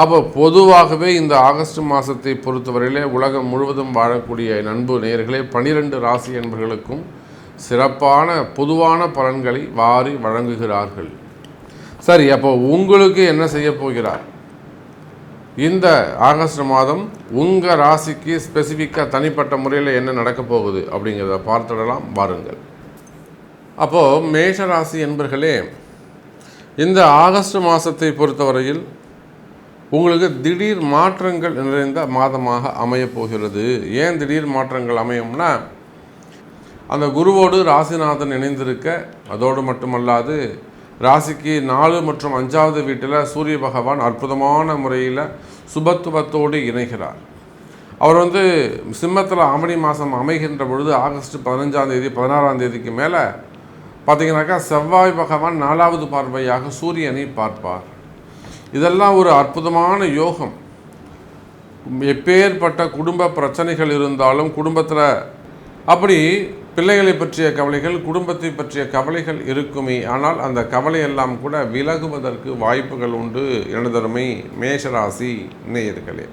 அப்போ பொதுவாகவே இந்த ஆகஸ்ட் மாதத்தை பொறுத்தவரையிலே உலகம் முழுவதும் வாழக்கூடிய நண்பு நேயர்களே பனிரெண்டு ராசி என்பர்களுக்கும் சிறப்பான பொதுவான பலன்களை வாரி வழங்குகிறார்கள். சரி அப்போ உங்களுக்கு என்ன செய்ய போகிறார்? இந்த ஆகஸ்ட் மாதம் உங்கள் ராசிக்கு ஸ்பெசிஃபிக்காக தனிப்பட்ட முறையில் என்ன நடக்க போகுது அப்படிங்கிறத பார்த்துடலாம் வாருங்கள். அப்போது மேஷ ராசி என்பர்களே இந்த ஆகஸ்ட் மாதத்தை பொறுத்தவரையில் உங்களுக்கு திடீர் மாற்றங்கள் நிறைந்த மாதமாக அமையப் போகிறது. ஏன் திடீர் மாற்றங்கள் அமையும்னா அந்த குருவோடு ராசிநாதன் இணைந்திருக்க அதோடு மட்டுமல்லாது ராசிக்கு நாலு மற்றும் அஞ்சாவது வீட்டில் சூரிய பகவான் அற்புதமான முறையில் சுபத்துவத்தோடு இணைகிறார். அவர் வந்து சிம்மத்தில் ஆவணி மாதம் அமைகின்ற பொழுது ஆகஸ்ட் பதினஞ்சாம் தேதி பதினாறாம் தேதிக்கு மேலே பார்த்தீங்கன்னாக்கா செவ்வாய் பகவான் நாலாவது பார்வையாக சூரியனை பார்ப்பார். இதெல்லாம் ஒரு அற்புதமான யோகம். எப்பேற்பட்ட குடும்ப பிரச்சனைகள் இருந்தாலும் குடும்பத்தில் அப்படி பிள்ளைகளை பற்றிய கவலைகள் குடும்பத்தை பற்றிய கவலைகள் இருக்குமே. ஆனால் அந்த கவலையெல்லாம் கூட விலகுவதற்கு வாய்ப்புகள் உண்டு. எனதருமை மேஷராசி நேயர்களே.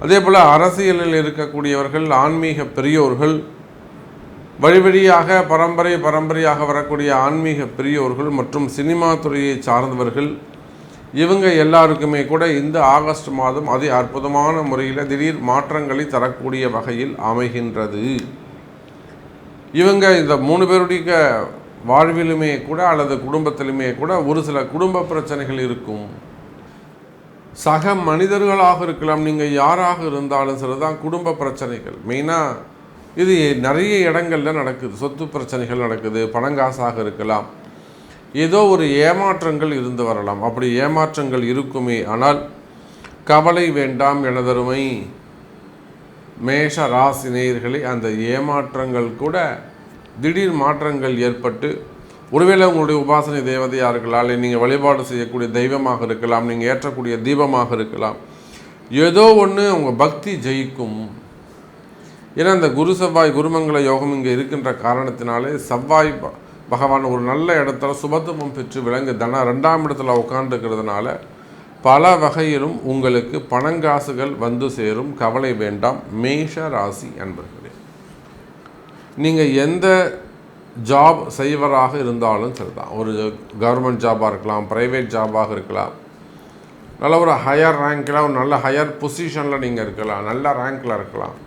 அதே போல் அரசியலில் இருக்கக்கூடியவர்கள் ஆன்மீக பெரியோர்கள் வழி வழியாக பரம்பரை பரம்பரையாக வரக்கூடிய ஆன்மீக பெரியோர்கள் மற்றும் சினிமா துறையை சார்ந்தவர்கள் இவங்க எல்லாருக்குமே கூட இந்த ஆகஸ்ட் மாதம் அதி அற்புதமான முறையில் திடீர் மாற்றங்களை தரக்கூடிய வகையில் அமைகின்றது. இவங்க இந்த மூணு பேருடைய வாழ்விலுமே கூட அல்லது குடும்பத்திலுமே கூட ஒரு சில குடும்ப பிரச்சனைகள் இருக்கும். சக மனிதர்களாக இருக்கலாம் நீங்கள் யாராக இருந்தாலும் சரிதான் குடும்ப பிரச்சனைகள். மெயினாக இது நிறைய இடங்களில் நடக்குது. சொத்து பிரச்சனைகள் நடக்குது பணங்காசாக இருக்கலாம். ஏதோ ஒரு ஏமாற்றங்கள் இருந்து வரலாம். அப்படி ஏமாற்றங்கள் இருக்குமே. ஆனால் கவலை வேண்டாம் எனதருமை மேஷ ராசி நேயர்களே அந்த ஏமாற்றங்கள் கூட திடீர் மாற்றங்கள் ஏற்பட்டு ஒருவேளை உங்களுடைய உபாசனை தேவதையாக இருக்கலாம் இல்லை நீங்கள் வழிபாடு செய்யக்கூடிய தெய்வமாக இருக்கலாம் நீங்கள் ஏற்றக்கூடிய தீபமாக இருக்கலாம். ஏதோ ஒன்று உங்கள் பக்தி ஜெயிக்கும். ஏன்னா இந்த குரு செவ்வாய் குருமங்கள யோகம் இங்கே இருக்கின்ற காரணத்தினாலே செவ்வாய் பகவான் ஒரு நல்ல இடத்துல சுபத்துவம் பெற்று விளங்கு. தன ரெண்டாம் இடத்துல உட்காந்துருக்கிறதுனால பல வகையிலும் உங்களுக்கு பணங்காசுகள் வந்து சேரும். கவலை வேண்டாம். மேஷ ராசி அன்பர்களே. நீங்கள் எந்த ஜாப் செய்வராக இருந்தாலும் சரிதான். ஒரு கவர்மெண்ட் ஜாபாக இருக்கலாம் ப்ரைவேட் ஜாபாக இருக்கலாம். நல்ல ஒரு ஹையர் ரேங்க்கில் ஒரு நல்ல ஹையர் பொசிஷனில் நீங்கள் இருக்கலாம். நல்ல ரேங்கில் இருக்கலாம்.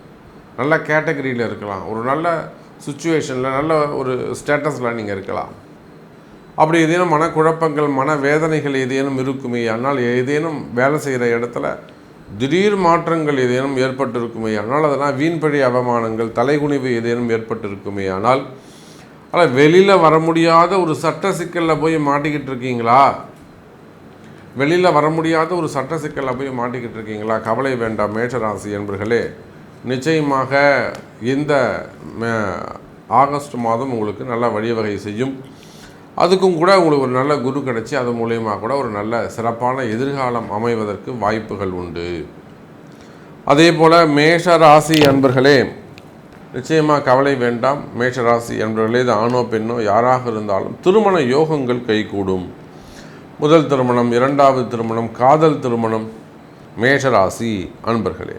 நல்ல கேட்டகரியில் இருக்கலாம். ஒரு நல்ல சுச்சுவேஷனில் நல்ல ஒரு ஸ்டேட்டஸில் நீங்கள் இருக்கலாம். அப்படி ஏதேனும் மனக்குழப்பங்கள் மன வேதனைகள் ஏதேனும் இருக்குமே ஆனால் ஏதேனும் வேலை செய்கிற இடத்துல திடீர் மாற்றங்கள் ஏதேனும் ஏற்பட்டிருக்குமே ஆனால் அதெல்லாம் வீண்பழி அவமானங்கள் தலைகுனிவு ஏதேனும் ஏற்பட்டிருக்குமே ஆனால் ஆனால் வெளியில் வர முடியாத ஒரு சட்ட சிக்கலில் போய் மாட்டிக்கிட்டு இருக்கீங்களா? வெளியில் வர முடியாத ஒரு சட்ட சிக்கலில் போய் மாட்டிக்கிட்டு இருக்கீங்களா? கவலை வேண்டாம் மேஷராசி என்பர்களே. நிச்சயமாக இந்த ஆகஸ்ட் மாதம் உங்களுக்கு நல்ல வழிவகை செய்யும். அதுக்கும் கூட உங்களுக்கு ஒரு நல்ல குரு கிடைச்சி அது மூலயமா கூட ஒரு நல்ல சிறப்பான எதிர்காலம் அமைவதற்கு வாய்ப்புகள் உண்டு. அதே போல் மேஷ ராசி அன்பர்களே நிச்சயமாக கவலை வேண்டாம். மேஷ ராசி அன்பர்களே இது ஆணோ பெண்ணோ யாராக இருந்தாலும் திருமண யோகங்கள் கைகூடும். முதல் திருமணம் இரண்டாவது திருமணம் காதல் திருமணம். மேஷராசி அன்பர்களே.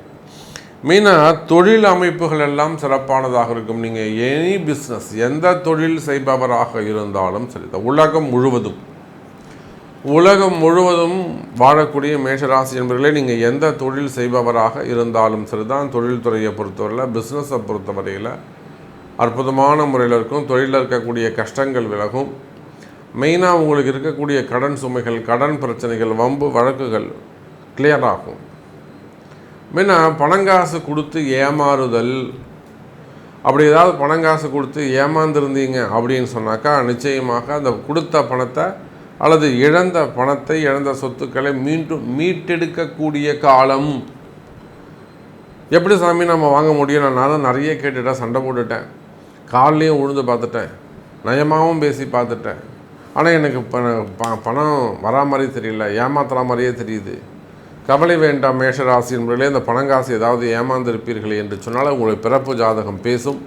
மெயினாக தொழில் அமைப்புகள் எல்லாம் சிறப்பானதாக இருக்கும். நீங்கள் எனி பிஸ்னஸ் எந்த தொழில் செய்பவராக இருந்தாலும் சரி உலகம் முழுவதும் உலகம் முழுவதும் வாழக்கூடிய மேஷராசி என்பவர்களே நீங்கள் எந்த தொழில் செய்பவராக இருந்தாலும் சரிதான் தொழில்துறையை பொறுத்தவரையில் பிஸ்னஸை பொறுத்தவரையில் அற்புதமான முறையில் இருக்கும். தொழிலில் இருக்கக்கூடிய கஷ்டங்கள் விலகும். மெயினாக உங்களுக்கு இருக்கக்கூடிய கடன் சுமைகள் கடன் பிரச்சனைகள் வம்பு வழக்குகள் கிளியர் ஆகும். மெயினாக பணங்காசு கொடுத்து ஏமாறுதல். அப்படி ஏதாவது பணங்காசு கொடுத்து ஏமாந்துருந்தீங்க அப்படின்னு சொன்னாக்கா நிச்சயமாக அந்த கொடுத்த பணத்தை அல்லது இழந்த பணத்தை இழந்த சொத்துக்களை மீண்டும் மீட்டெடுக்கக்கூடிய காலம். எப்படி சாமி நம்ம வாங்க முடியும் நான் நானும் நிறைய கேட்டுட்டேன் சண்டை போட்டுட்டேன். கால்லையும் உழுந்து பார்த்துட்டேன். நயமாகவும் பேசி பார்த்துட்டேன். ஆனால் எனக்கு ப- ப- பணம் வரா மாதிரி தெரியல. ஏமாத்துற மாதிரியே தெரியுது. கவலை வேண்டாம் மேஷராசி என்பதிலே இந்த பணங்காசு ஏதாவது ஏமாந்திருப்பீர்கள் என்று சொன்னால் உங்களுடைய பிறப்பு ஜாதகம் பேசும்.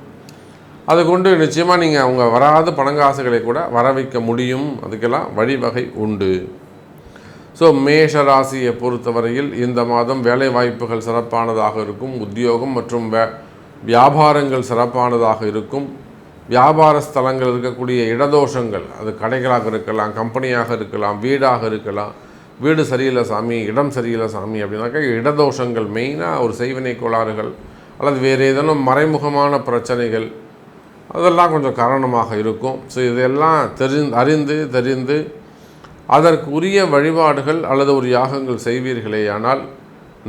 அது கொண்டு நிச்சயமாக நீங்கள் அவங்க வராத பணங்காசுகளை கூட வர வைக்க முடியும். அதுக்கெல்லாம் வழிவகை உண்டு. ஸோ மேஷ ராசியை பொறுத்தவரையில் இந்த மாதம் வேலை வாய்ப்புகள் சிறப்பானதாக இருக்கும். உத்தியோகம் மற்றும் வே வியாபாரங்கள் சிறப்பானதாக இருக்கும். வியாபார ஸ்தலங்கள் இருக்கக்கூடிய இடதோஷங்கள் அது கடைகளாக இருக்கலாம் கம்பெனியாக இருக்கலாம் வீடாக இருக்கலாம் வீடு சரியில்லை சாமி இடம் சரியில்லை சாமி அப்படின்னாக்கா இடதோஷங்கள் மெயினாக ஒரு செய்வினை கோளாறுகள் அல்லது வேறு ஏதேனும் மறைமுகமான பிரச்சனைகள் அதெல்லாம் கொஞ்சம் காரணமாக இருக்கும். ஸோ இதெல்லாம் தெரி அறிந்து தெரிந்து அதற்குரிய வழிபாடுகள் அல்லது ஒரு யாகங்கள் செய்வீர்களேயானால்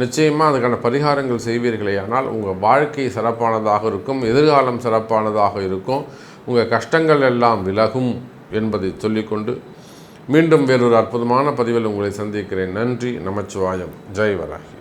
நிச்சயமாக அதுக்கான பரிகாரங்கள் செய்வீர்களேயானால் உங்கள் வாழ்க்கை சிறப்பானதாக இருக்கும் எதிர்காலம் சிறப்பானதாக இருக்கும். உங்கள் கஷ்டங்கள் எல்லாம் விலகும் என்பதை சொல்லிக்கொண்டு மீண்டும் வேறொரு அற்புதமான பதிவில் உங்களை சந்திக்கிறேன். நன்றி நமச்சிவாயம். ஜெய் வராகி